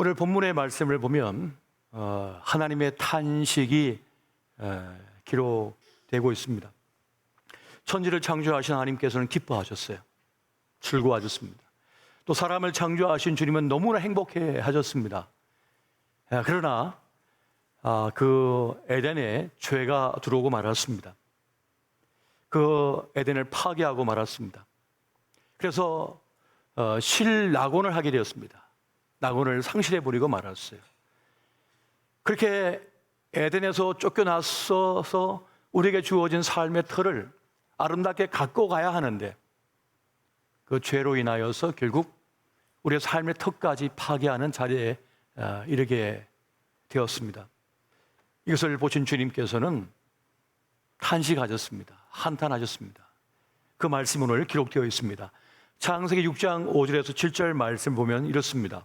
오늘 본문의 말씀을 보면 어, 하나님의 탄식이 에, 기록되고 있습니다. 천지를 창조하신 하나님께서는 기뻐하셨어요. 즐거워하셨습니다. 또 사람을 창조하신 주님은 너무나 행복해 하셨습니다. 에, 그러나 아, 그 에덴에 죄가 들어오고 말았습니다. 그 에덴을 파괴하고 말았습니다. 그래서 어, 실낙원을 하게 되었습니다. 낙원을 상실해 버리고 말았어요. 그렇게 에덴에서 쫓겨나서서 우리에게 주어진 삶의 틀을 아름답게 갖고 가야 하는데 그 죄로 인하여서 결국 우리의 삶의 턱까지 파괴하는 자리에 아, 이르게 되었습니다. 이것을 보신 주님께서는 탄식하셨습니다. 한탄하셨습니다. 그 말씀 오늘 기록되어 있습니다. 창세기 6장 5절에서 7절 말씀 보면 이렇습니다.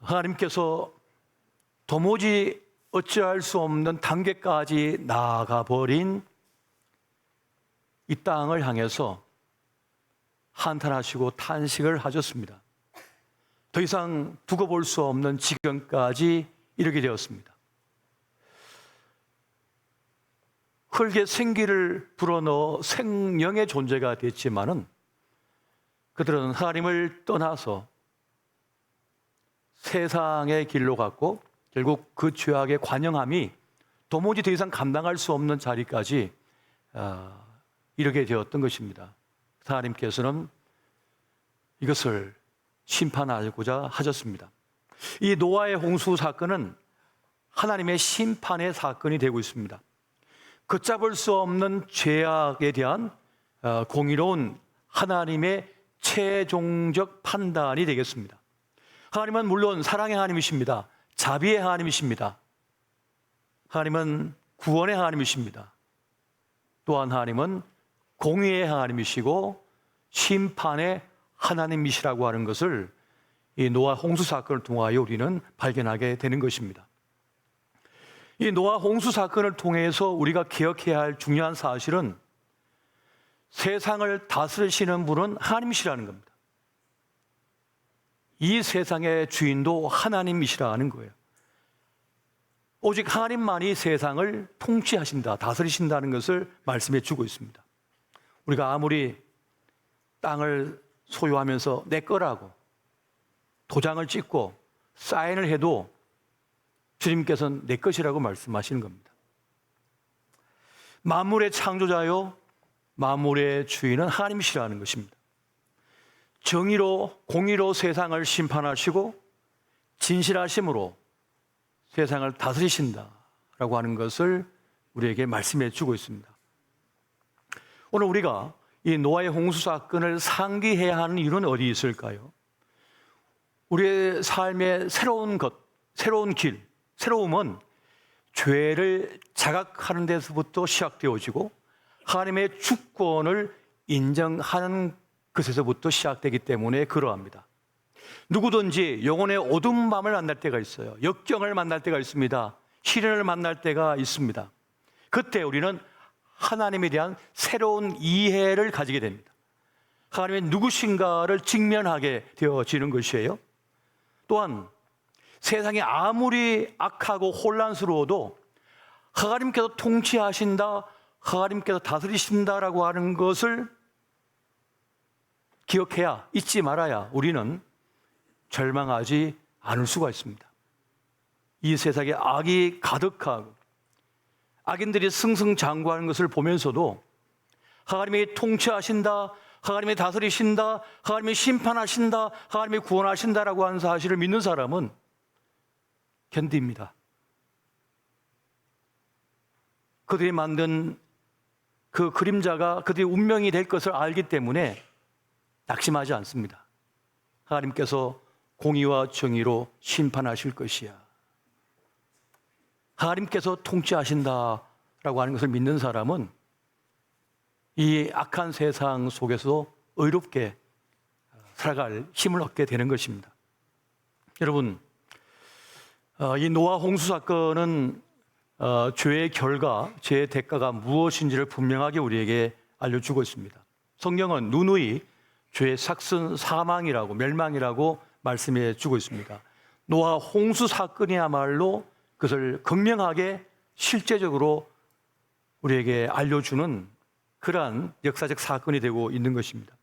하나님께서 도무지 어찌할 수 없는 단계까지 나아가 버린 이 땅을 향해서 한탄하시고 탄식을 하셨습니다. 더 이상 두고 볼 수 없는 지경까지 이르게 되었습니다. 흙에 생기를 불어넣어 생명의 존재가 됐지만은 그들은 하나님을 떠나서 세상의 길로 갔고 결국 그 죄악의 관영함이 도무지 더 이상 감당할 수 없는 자리까지 어, 이르게 되었던 것입니다. 하나님께서는 이것을 심판하고자 하셨습니다. 이 노아의 홍수 사건은 하나님의 심판의 사건이 되고 있습니다. 걷잡을 수 없는 죄악에 대한 어, 공의로운 하나님의 최종적 판단이 되겠습니다. 하나님은 물론 사랑의 하나님이십니다. 자비의 하나님이십니다. 하나님은 구원의 하나님이십니다. 또한 하나님은 공의의 하나님이시고 심판의 하나님이시라고 하는 것을 이 노아 홍수 사건을 통하여 우리는 발견하게 되는 것입니다. 이 노아 홍수 사건을 통해서 우리가 기억해야 할 중요한 사실은 세상을 다스리시는 분은 하나님이시라는 겁니다. 이 세상의 주인도 하나님이시라는 거예요. 오직 하나님만이 세상을 통치하신다, 다스리신다는 것을 말씀해 주고 있습니다. 우리가 아무리 땅을 소유하면서 내 거라고 도장을 찍고 사인을 해도 주님께서는 내 것이라고 말씀하시는 겁니다. 만물의 창조자요, 만물의 주인은 하나님이시라는 것입니다. 정의로, 공의로 세상을 심판하시고 진실하심으로 세상을 다스리신다라고 하는 것을 우리에게 말씀해 주고 있습니다. 오늘 우리가 이 노아의 홍수 사건을 상기해야 하는 이유는 어디 있을까요? 우리의 삶의 새로운 것, 새로운 길, 새로움은 죄를 자각하는 데서부터 시작되어지고 하나님의 주권을 인정하는 것에서부터 시작되기 때문에 그러합니다. 누구든지 영혼의 어두운 밤을 만날 때가 있어요. 역경을 만날 때가 있습니다. 시련을 만날 때가 있습니다. 그때 우리는 하나님에 대한 새로운 이해를 가지게 됩니다. 하나님의 누구신가를 직면하게 되어지는 것이에요. 또한 세상이 아무리 악하고 혼란스러워도 하나님께서 통치하신다, 하나님께서 다스리신다라고 하는 것을 기억해야, 잊지 말아야 우리는 절망하지 않을 수가 있습니다. 이 세상에 악이 가득하고 악인들이 승승장구하는 것을 보면서도 하나님이 통치하신다, 하나님이 다스리신다, 하나님이 심판하신다, 하나님이 구원하신다라고 하는 사실을 믿는 사람은 견딥니다. 그들이 만든 그 그림자가 그들의 운명이 될 것을 알기 때문에 낙심하지 않습니다. 하나님께서 공의와 정의로 심판하실 것이야. 하나님께서 통치하신다라고 하는 것을 믿는 사람은 이 악한 세상 속에서 의롭게 살아갈 힘을 얻게 되는 것입니다. 여러분, 어, 이 노아 홍수 사건은 어, 죄의 결과, 죄의 대가가 무엇인지를 분명하게 우리에게 알려주고 있습니다. 성경은 누누이 죄의 삭슨 사망이라고 멸망이라고 말씀해 주고 있습니다. 노아 홍수 사건이야말로 그것을 극명하게 실제적으로 우리에게 알려주는 그러한 역사적 사건이 되고 있는 것입니다.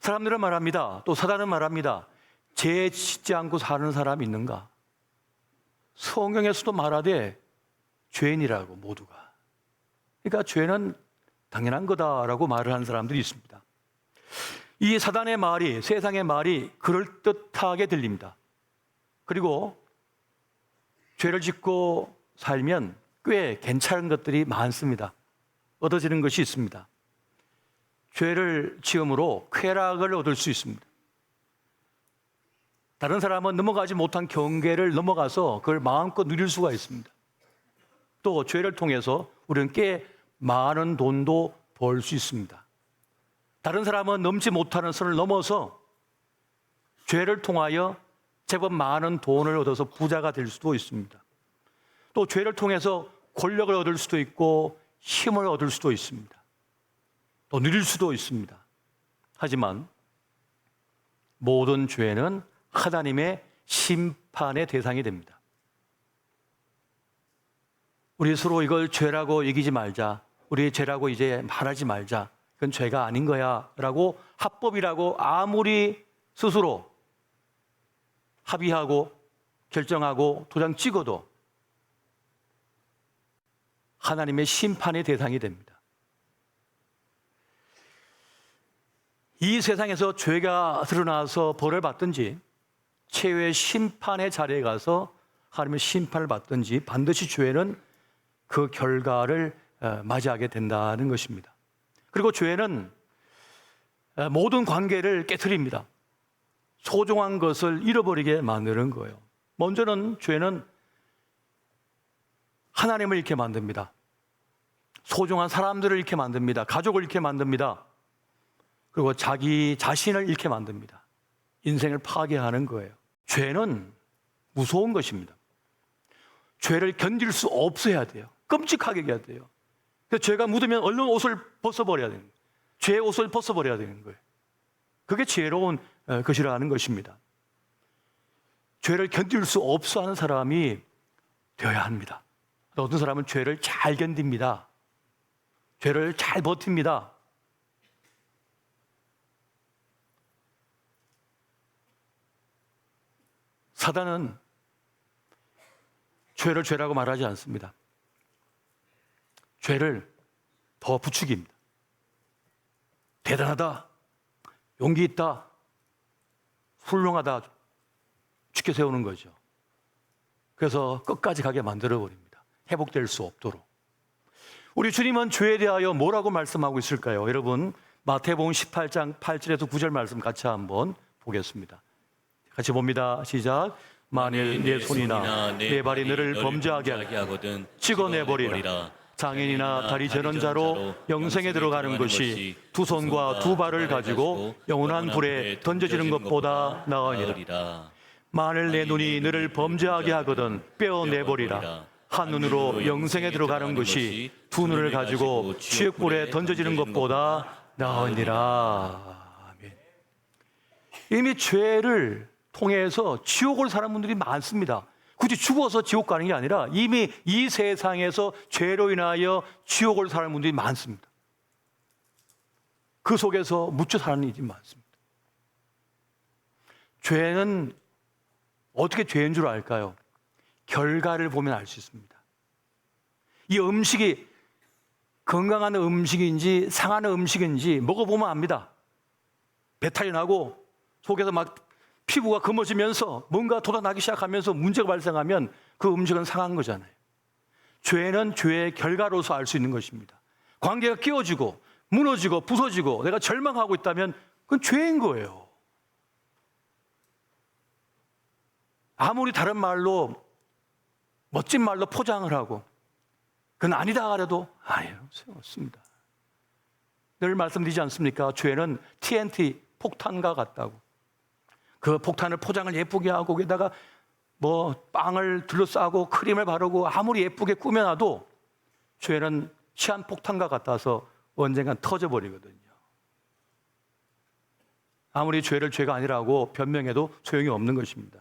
사람들은 말합니다. 또 사단은 말합니다. 죄 짓지 않고 사는 사람 있는가? 성경에서도 말하되 죄인이라고 모두가. 그러니까 죄는 당연한 거다라고 말을 하는 사람들이 있습니다. 이 사단의 말이 세상의 말이 그럴듯하게 들립니다. 그리고 죄를 짓고 살면 꽤 괜찮은 것들이 많습니다. 얻어지는 것이 있습니다. 죄를 지음으로 쾌락을 얻을 수 있습니다. 다른 사람은 넘어가지 못한 경계를 넘어가서 그걸 마음껏 누릴 수가 있습니다. 또 죄를 통해서 우리는 꽤 많은 돈도 벌 수 있습니다. 다른 사람은 넘지 못하는 선을 넘어서 죄를 통하여 제법 많은 돈을 얻어서 부자가 될 수도 있습니다. 또 죄를 통해서 권력을 얻을 수도 있고 힘을 얻을 수도 있습니다. 또 누릴 수도 있습니다. 하지만 모든 죄는 하나님의 심판의 대상이 됩니다. 우리 서로 이걸 죄라고 이기지 말자. 우리 죄라고 이제 말하지 말자. 그건 죄가 아닌 거야. 라고 합법이라고 아무리 스스로 합의하고 결정하고 도장 찍어도 하나님의 심판의 대상이 됩니다. 이 세상에서 죄가 드러나서 벌을 받든지 최후의 심판의 자리에 가서 하나님의 심판을 받든지 반드시 죄는 그 결과를 어, 맞이하게 된다는 것입니다. 그리고 죄는 어, 모든 관계를 깨뜨립니다. 소중한 것을 잃어버리게 만드는 거예요. 먼저는 죄는 하나님을 잃게 만듭니다. 소중한 사람들을 잃게 만듭니다. 가족을 잃게 만듭니다. 그리고 자기 자신을 잃게 만듭니다. 인생을 파괴하는 거예요. 죄는 무서운 것입니다. 죄를 견딜 수 없어야 돼요. 끔찍하게 해야 돼요. 그래서 죄가 묻으면 얼른 옷을 벗어버려야 되는 거예요. 죄의 옷을 벗어버려야 되는 거예요. 그게 지혜로운 어, 것이라는 것입니다. 죄를 견딜 수 없어 하는 사람이 되어야 합니다. 어떤 사람은 죄를 잘 견딥니다. 죄를 잘 버팁니다. 사단은 죄를 죄라고 말하지 않습니다. 죄를 더 부추깁니다. 대단하다. 용기 있다. 훌륭하다. 죽게 세우는 거죠. 그래서 끝까지 가게 만들어 버립니다. 회복될 수 없도록. 우리 주님은 죄에 대하여 뭐라고 말씀하고 있을까요? 여러분, 마태복음 18장 8절에서 9절 말씀 같이 한번 보겠습니다. 같이 봅니다. 시작. 만일 내 손이나 내 발이 너를 범죄하게 하거든 찍어내버리라. 장인이나 다리 전원자로 영생에 들어가는 것이 두 손과 두 발을 가지고 영원한 불에 던져지는 것보다 나으니라. 만일 내 눈이 너를 범죄하게 하거든 빼어내버리라. 한 눈으로 영생에 들어가는 것이 두 눈을 가지고 지옥불에 던져지는 것보다 나으니라. 아멘. 이미 죄를 통해서 지옥을 사는 분들이 많습니다. 굳이 죽어서 지옥 가는 게 아니라 이미 이 세상에서 죄로 인하여 지옥을 사는 분들이 많습니다. 그 속에서 묻혀 사는 일이 많습니다. 죄는 어떻게 죄인 줄 알까요? 결과를 보면 알 수 있습니다. 이 음식이 건강한 음식인지 상하는 음식인지 먹어보면 압니다. 배탈이 나고 속에서 막 피부가 검어지면서 뭔가 돌아나기 시작하면서 문제가 발생하면 그 음식은 상한 거잖아요. 죄는 죄의 결과로서 알 수 있는 것입니다. 관계가 끼워지고 무너지고 부서지고 내가 절망하고 있다면 그건 죄인 거예요. 아무리 다른 말로 멋진 말로 포장을 하고 그건 아니다 하더라도 아예 세웠습니다. 늘 말씀드리지 않습니까? 죄는 TNT 폭탄과 같다고. 그 폭탄을 포장을 예쁘게 하고 거기다가 뭐 빵을 둘러싸고 크림을 바르고 아무리 예쁘게 꾸며놔도 죄는 시한 폭탄과 같아서 언젠간 터져버리거든요. 아무리 죄를 죄가 아니라고 변명해도 소용이 없는 것입니다.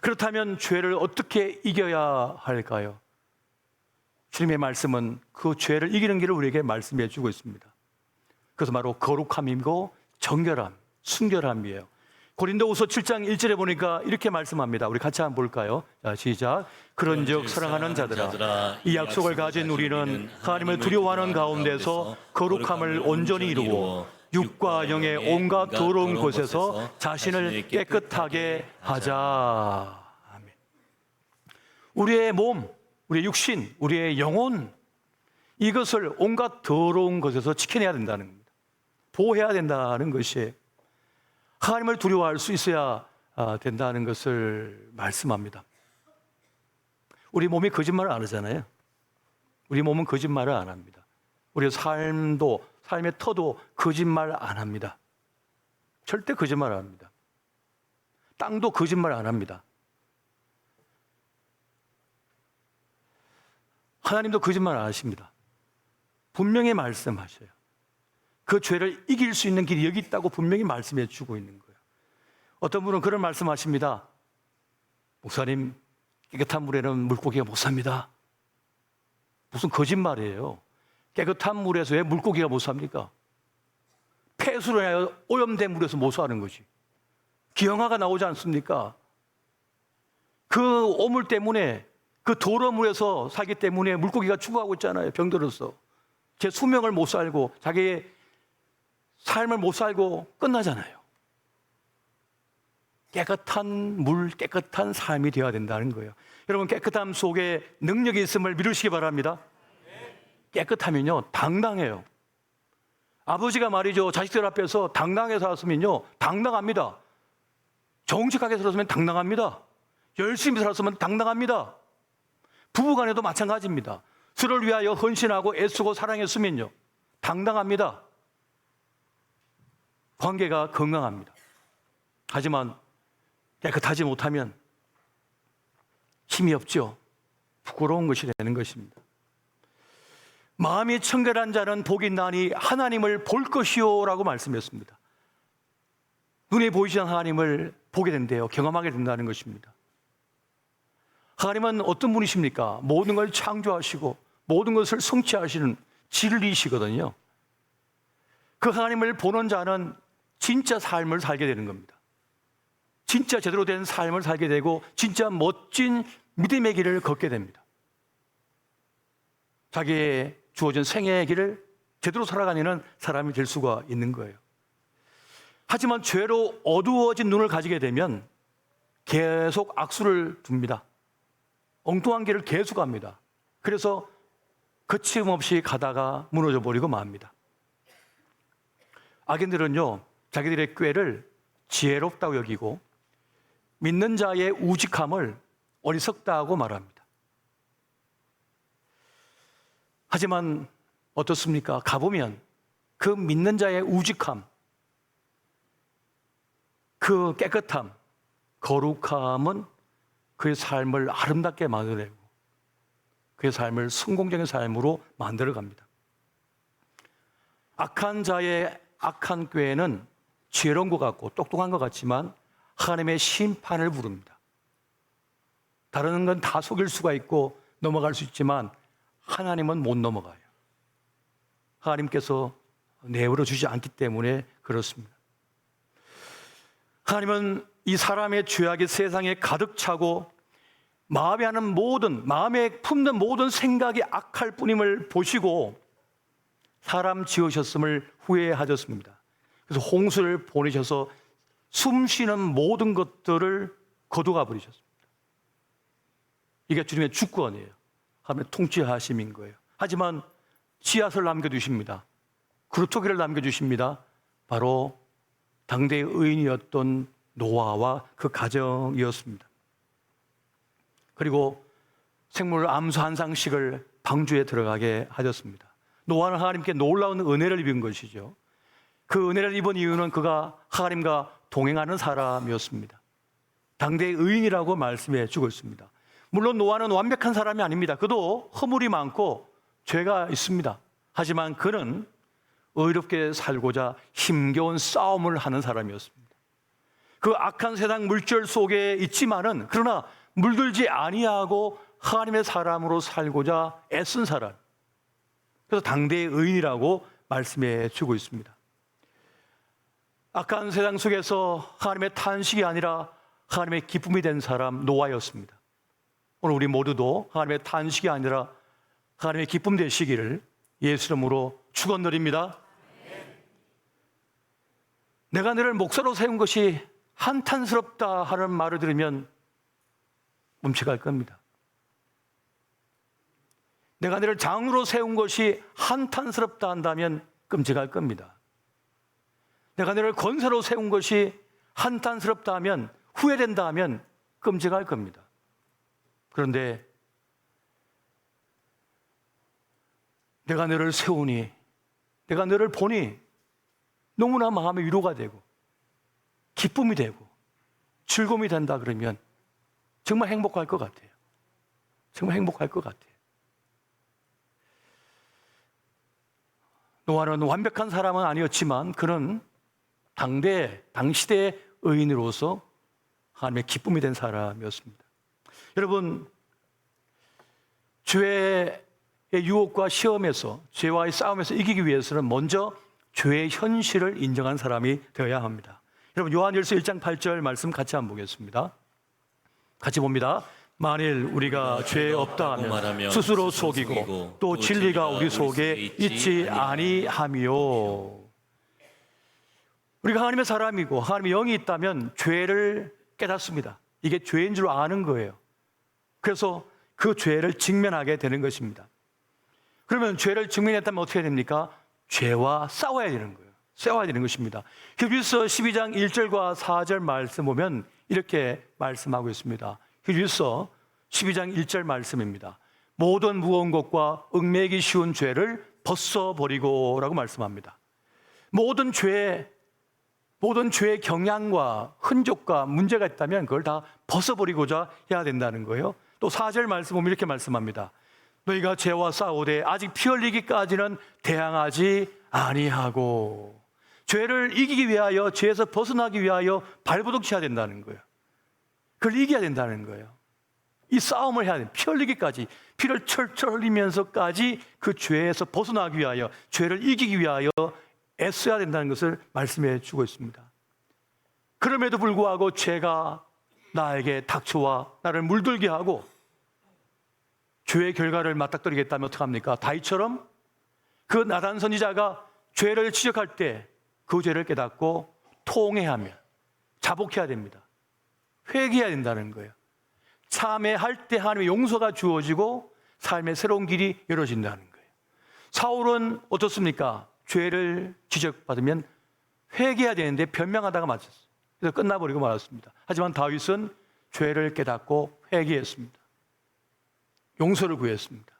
그렇다면 죄를 어떻게 이겨야 할까요? 주님의 말씀은 그 죄를 이기는 길을 우리에게 말씀해 주고 있습니다. 그것은 바로 거룩함이고 정결함, 순결함이에요. 고린도후서 7장 1절에 보니까 이렇게 말씀합니다. 우리 같이 한번 볼까요? 자, 시작. 그런즉 사랑하는 자들아 이 약속을 가진 우리는 하나님을 두려워하는 가운데서 거룩함을 온전히 이루고 육과 영의 온갖 더러운 곳에서 자신을 깨끗하게 하자. 아멘. 우리의 몸, 우리의 육신, 우리의 영혼 이것을 온갖 더러운 것에서 지켜내야 된다는 겁니다. 보호해야 된다는 것이 하나님을 두려워할 수 있어야 아, 된다는 것을 말씀합니다. 우리 몸이 거짓말을 안 하잖아요. 우리 몸은 거짓말을 안 합니다. 우리 삶도 삶의 터도 거짓말 안 합니다. 절대 거짓말 안 합니다. 땅도 거짓말 안 합니다. 하나님도 거짓말 안 하십니다. 분명히 말씀하셔요. 그 죄를 이길 수 있는 길이 여기 있다고 분명히 말씀해 주고 있는 거예요. 어떤 분은 그런 말씀하십니다. 목사님, 깨끗한 물에는 물고기가 못 삽니다. 무슨 거짓말이에요. 깨끗한 물에서 왜 물고기가 못 삽니까? 폐수로 인하여 오염된 물에서 못 사는 거지. 기형아가 나오지 않습니까? 그 오물 때문에 그 더러운 물에서 살기 때문에 물고기가 죽어가고 있잖아요. 병들어서. 제 수명을 못 살고 자기의 삶을 못 살고 끝나잖아요. 깨끗한 물, 깨끗한 삶이 되어야 된다는 거예요. 여러분 깨끗함 속에 능력이 있음을 믿으시기 바랍니다. 깨끗하면요 당당해요. 아버지가 말이죠 자식들 앞에서 당당하게 살았으면요 당당합니다. 정직하게 살았으면 당당합니다. 열심히 살았으면 당당합니다. 부부 간에도 마찬가지입니다. 서로를 위하여 헌신하고 애쓰고 사랑했으면요 당당합니다. 관계가 건강합니다. 하지만 깨끗하지 못하면 힘이 없죠. 부끄러운 것이 되는 것입니다. 마음이 청결한 자는 복이 나니 하나님을 볼 것이요라고 말씀했습니다. 눈에 보이시는 하나님을 보게 된대요. 경험하게 된다는 것입니다. 하나님은 어떤 분이십니까? 모든 걸 창조하시고 모든 것을 성취하시는 진리이시거든요. 그 하나님을 보는 자는 진짜 삶을 살게 되는 겁니다. 진짜 제대로 된 삶을 살게 되고 진짜 멋진 믿음의 길을 걷게 됩니다. 자기의 주어진 생애의 길을 제대로 살아가는 사람이 될 수가 있는 거예요. 하지만 죄로 어두워진 눈을 가지게 되면 계속 악수를 둡니다. 엉뚱한 길을 계속 갑니다. 그래서 거침없이 가다가 무너져 버리고 맙니다. 악인들은요, 자기들의 꾀를 지혜롭다고 여기고 믿는 자의 우직함을 어리석다고 말합니다. 하지만 어떻습니까? 가보면 그 믿는 자의 우직함, 그 깨끗함, 거룩함은 그의 삶을 아름답게 만들어내고 그의 삶을 성공적인 삶으로 만들어 갑니다. 악한 자의 악한 꾀는 지혜로운 것 같고 똑똑한 것 같지만 하나님의 심판을 부릅니다. 다른 건 다 속일 수가 있고 넘어갈 수 있지만 하나님은 못 넘어가요. 하나님께서 내버려 주지 않기 때문에 그렇습니다. 하나님은 이 사람의 죄악이 세상에 가득 차고 마음에 하는 모든 마음에 품는 모든 생각이 악할 뿐임을 보시고 사람 지으셨음을 후회하셨습니다. 그래서 홍수를 보내셔서 숨 쉬는 모든 것들을 거두가 버리셨습니다. 이게 주님의 주권이에요. 하나님의 통치하심인 거예요. 하지만 씨앗을 남겨두십니다. 그루터기를 남겨주십니다. 바로 당대의 의인이었던 노아와 그 가정이었습니다. 그리고 생물 암수 한 상씩을 방주에 들어가게 하셨습니다. 노아는 하나님께 놀라운 은혜를 입은 것이죠. 그 은혜를 입은 이유는 그가 하나님과 동행하는 사람이었습니다. 당대의 의인이라고 말씀해 주고 있습니다. 물론 노아는 완벽한 사람이 아닙니다. 그도 허물이 많고 죄가 있습니다. 하지만 그는 의롭게 살고자 힘겨운 싸움을 하는 사람이었습니다. 그 악한 세상 물결 속에 있지만은 그러나 물들지 아니하고 하나님의 사람으로 살고자 애쓴 사람. 그래서 당대의 의인이라고 말씀해 주고 있습니다. 악한 세상 속에서 하나님의 탄식이 아니라 하나님의 기쁨이 된 사람 노아였습니다. 오늘 우리 모두도 하나님의 탄식이 아니라 하나님의 기쁨 되시기를 예수 이름으로 축원드립니다. 내가 너를 목사로 세운 것이 한탄스럽다 하는 말을 들으면 멈춰갈 겁니다. 내가 너를 장으로 세운 것이 한탄스럽다 한다면 끔찍할 겁니다. 내가 너를 권세로 세운 것이 한탄스럽다 하면 후회된다 하면 끔찍할 겁니다. 그런데 내가 너를 세우니 내가 너를 보니 너무나 마음의 위로가 되고 기쁨이 되고 즐거움이 된다 그러면 정말 행복할 것 같아요. 정말 행복할 것 같아요. 노아는 완벽한 사람은 아니었지만 그는 당대 당시대의 의인으로서 하나님의 기쁨이 된 사람이었습니다. 여러분 죄의 유혹과 시험에서 죄와의 싸움에서 이기기 위해서는 먼저 죄의 현실을 인정한 사람이 되어야 합니다. 여러분 요한일서 1장 8절 말씀 같이 한번 보겠습니다. 같이 봅니다. 만일 우리가 죄 없다 하면 스스로 속이고 또 진리가 우리 속에 있지 아니하미요. 우리가 하나님의 사람이고 하나님의 영이 있다면 죄를 깨닫습니다. 이게 죄인 줄 아는 거예요. 그래서 그 죄를 직면하게 되는 것입니다. 그러면 죄를 직면했다면 어떻게 됩니까? 죄와 싸워야 되는 거예요. 싸워야 되는 것입니다. 히브리서 12장 1절과 4절 말씀 보면 이렇게 말씀하고 있습니다. 히브리서 12장 1절 말씀입니다. 모든 무거운 것과 얽매기 쉬운 죄를 벗어버리고라고 말씀합니다. 모든 죄, 모든 죄의 경향과 흔적과 문제가 있다면 그걸 다 벗어버리고자 해야 된다는 거예요. 또 4절 말씀 보면 이렇게 말씀합니다. 너희가 죄와 싸우되 아직 피 흘리기까지는 대항하지 아니하고 죄를 이기기 위하여 죄에서 벗어나기 위하여 발버둥쳐야 된다는 거예요. 그걸 이겨야 된다는 거예요. 이 싸움을 해야 돼. 피 흘리기까지 피를 철철 흘리면서까지 그 죄에서 벗어나기 위하여 죄를 이기기 위하여 애써야 된다는 것을 말씀해 주고 있습니다. 그럼에도 불구하고 죄가 나에게 닥쳐와 나를 물들게 하고 죄의 결과를 맞닥뜨리겠다면 어떡합니까? 다이처럼 그 나단 선지자가 죄를 지적할 때 그 죄를 깨닫고 통회하며 자복해야 됩니다. 회개해야 된다는 거예요. 참회할 때 하나님의 용서가 주어지고 삶의 새로운 길이 열어진다는 거예요. 사울은 어떻습니까? 죄를 지적받으면 회개해야 되는데 변명하다가 맞았어요. 그래서 끝나버리고 말았습니다. 하지만 다윗은 죄를 깨닫고 회개했습니다. 용서를 구했습니다.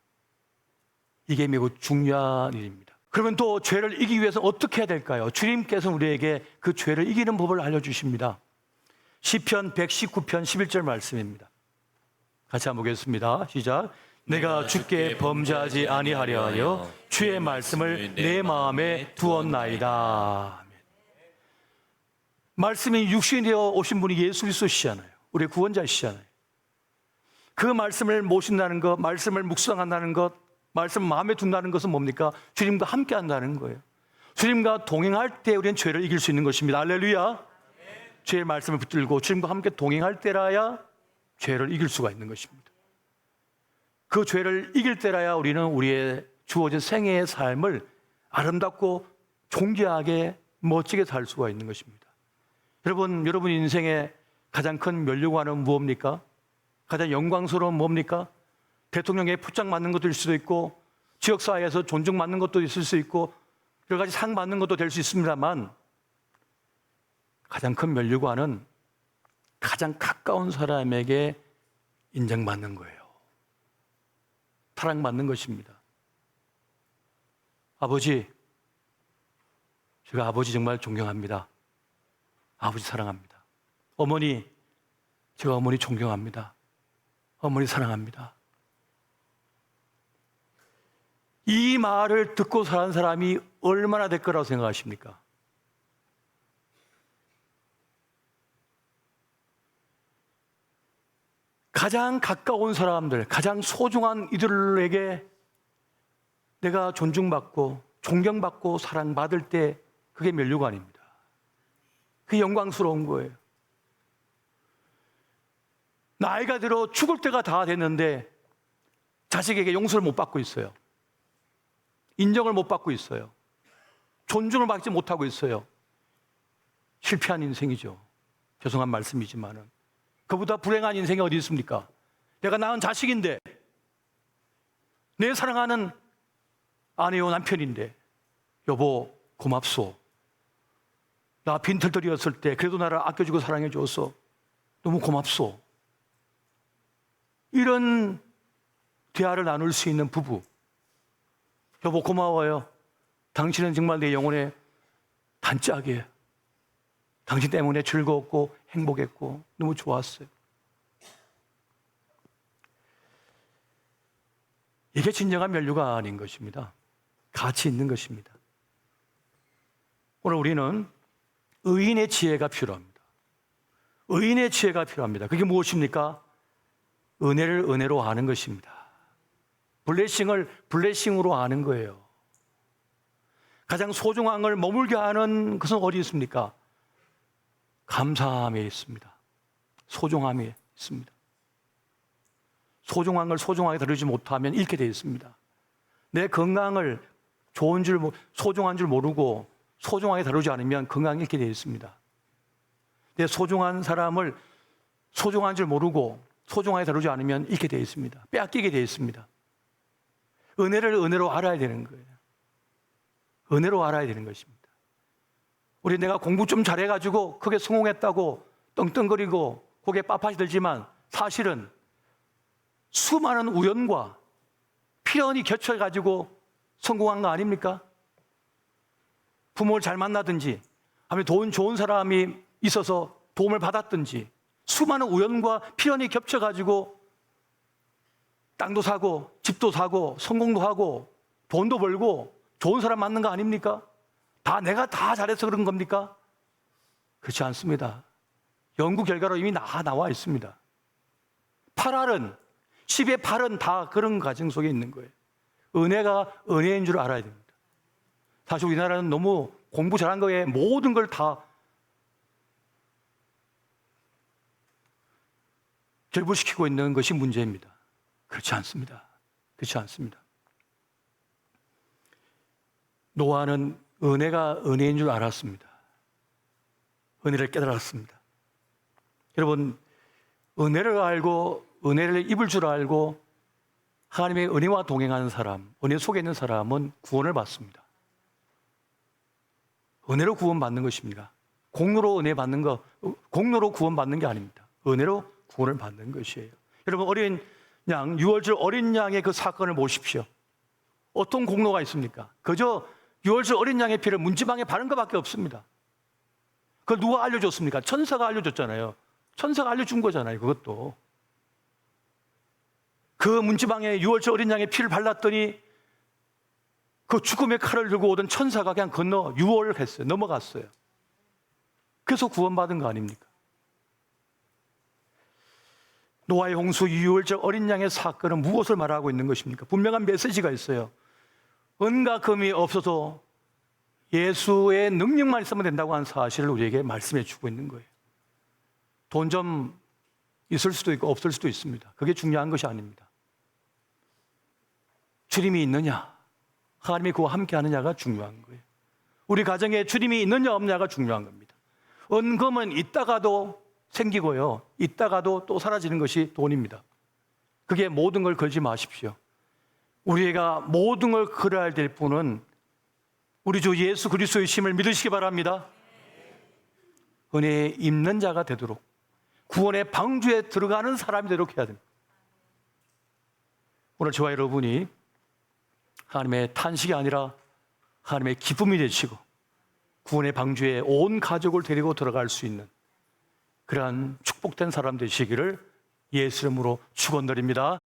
이게 매우 중요한 일입니다. 그러면 또 죄를 이기기 위해서 어떻게 해야 될까요? 주님께서 우리에게 그 죄를 이기는 법을 알려주십니다. 시편 119편 11절 말씀입니다. 같이 한번 보겠습니다. 시작. 내가 주께 범죄하지 아니하려 하여 주의 말씀을 내 마음에 두었나이다. 말씀이 육신이 되어 오신 분이 예수 그리스도시잖아요. 우리 구원자시잖아요. 그 말씀을 모신다는 것, 말씀을 묵상한다는 것, 말씀 마음에 둔다는 것은 뭡니까? 주님과 함께 한다는 거예요. 주님과 동행할 때 우리는 죄를 이길 수 있는 것입니다. 알렐루야. 죄의 말씀을 붙들고 주님과 함께 동행할 때라야 죄를 이길 수가 있는 것입니다. 그 죄를 이길 때라야 우리는 우리의 주어진 생애의 삶을 아름답고 존귀하게 멋지게 살 수가 있는 것입니다. 여러분, 여러분 인생의 가장 큰 멸류관은 무엇입니까? 가장 영광스러운 뭡니까? 대통령에 포장 맞는 것도 일 수도 있고 지역사회에서 존중받는 것도 있을 수 있고 여러 가지 상 받는 것도 될 수 있습니다만 가장 큰 멸류관은 가장 가까운 사람에게 인정받는 거예요. 사랑받는 것입니다. 아버지, 제가 아버지 정말 존경합니다. 아버지 사랑합니다. 어머니, 제가 어머니 존경합니다. 어머니 사랑합니다. 이 말을 듣고 사는 사람이 얼마나 될 거라고 생각하십니까? 가장 가까운 사람들, 가장 소중한 이들에게 내가 존중받고 존경받고 사랑받을 때 그게 면류관입니다. 그게 영광스러운 거예요. 나이가 들어 죽을 때가 다 됐는데 자식에게 용서를 못 받고 있어요. 인정을 못 받고 있어요. 존중을 받지 못하고 있어요. 실패한 인생이죠. 죄송한 말씀이지만은. 그보다 불행한 인생이 어디 있습니까? 내가 낳은 자식인데, 내 사랑하는 아내요 남편인데, 여보, 고맙소. 나 빈털터리였을 때, 그래도 나를 아껴주고 사랑해줘서 너무 고맙소. 이런 대화를 나눌 수 있는 부부. 여보, 고마워요. 당신은 정말 내 영혼의 단짝이에요. 당신 때문에 즐거웠고 행복했고 너무 좋았어요. 이게 진정한 면류가 아닌 것입니다. 가치 있는 것입니다. 오늘 우리는 의인의 지혜가 필요합니다. 의인의 지혜가 필요합니다. 그게 무엇입니까? 은혜를 은혜로 아는 것입니다. 블레싱을 블레싱으로 아는 거예요. 가장 소중한 걸 머물게 하는 것은 어디 있습니까? 감사함에 있습니다. 소중함에 있습니다. 소중한 걸 소중하게 다루지 못하면 잃게 되어 있습니다. 내 건강을 좋은 줄, 모- 소중한 줄 모르고 소중하게 다루지 않으면 건강이 잃게 되어 있습니다. 내 소중한 사람을 소중한 줄 모르고 소중하게 다루지 않으면 잃게 되어 있습니다. 빼앗기게 되어 있습니다. 은혜를 은혜로 알아야 되는 거예요. 은혜로 알아야 되는 것입니다. 우리 내가 공부 좀 잘해가지고 크게 성공했다고 떵떵거리고 고개 빳빳이 들지만 사실은 수많은 우연과 필연이 겹쳐가지고 성공한 거 아닙니까? 부모를 잘 만나든지 아니면 돈 좋은 사람이 있어서 도움을 받았든지 수많은 우연과 필연이 겹쳐가지고 땅도 사고 집도 사고 성공도 하고 돈도 벌고 좋은 사람 만난 거 아닙니까? 다 내가 다 잘해서 그런 겁니까? 그렇지 않습니다. 연구 결과로 이미 다 나와 있습니다. 8알은 10의 8은 다 그런 과정 속에 있는 거예요. 은혜가 은혜인 줄 알아야 됩니다. 사실 우리나라는 너무 공부 잘한 거에 모든 걸 다 결부시키고 있는 것이 문제입니다. 그렇지 않습니다. 그렇지 않습니다. 노아는 은혜가 은혜인 줄 알았습니다. 은혜를 깨달았습니다. 여러분, 은혜를 알고 은혜를 입을 줄 알고 하나님의 은혜와 동행하는 사람, 은혜 속에 있는 사람은 구원을 받습니다. 은혜로 구원받는 것입니다. 공로로 은혜 받는 거, 공로로 구원받는 게 아닙니다. 은혜로 구원을 받는 것이에요. 여러분, 어린 양, 6월절 어린 양의 그 사건을 보십시오. 어떤 공로가 있습니까? 그저 6월절 어린 양의 피를 문지방에 바른 것밖에 없습니다. 그걸 누가 알려줬습니까? 천사가 알려줬잖아요. 천사가 알려준 거잖아요, 그것도. 그 문지방에 6월절 어린 양의 피를 발랐더니 그 죽음의 칼을 들고 오던 천사가 그냥 건너 6월을 했어요. 넘어갔어요. 그래서 구원받은 거 아닙니까? 노아의 홍수 6월절 어린 양의 사건은 무엇을 말하고 있는 것입니까? 분명한 메시지가 있어요. 은과 금이 없어도 예수의 능력만 있으면 된다고 하는 사실을 우리에게 말씀해 주고 있는 거예요. 돈 좀 있을 수도 있고 없을 수도 있습니다. 그게 중요한 것이 아닙니다. 주님이 있느냐, 하나님이 그와 함께 하느냐가 중요한 거예요. 우리 가정에 주님이 있느냐 없느냐가 중요한 겁니다. 은금은 있다가도 생기고요. 있다가도 또 사라지는 것이 돈입니다. 그게 모든 걸 걸지 마십시오. 우리가 모든 걸 걸어야 될 분은 우리 주 예수 그리스도의 심을 믿으시기 바랍니다. 은혜에 입는 자가 되도록 구원의 방주에 들어가는 사람이 되도록 해야 됩니다. 오늘 저와 여러분이 하나님의 탄식이 아니라 하나님의 기쁨이 되시고 구원의 방주에 온 가족을 데리고 들어갈 수 있는 그러한 축복된 사람 되시기를 예수 이름으로 축원드립니다.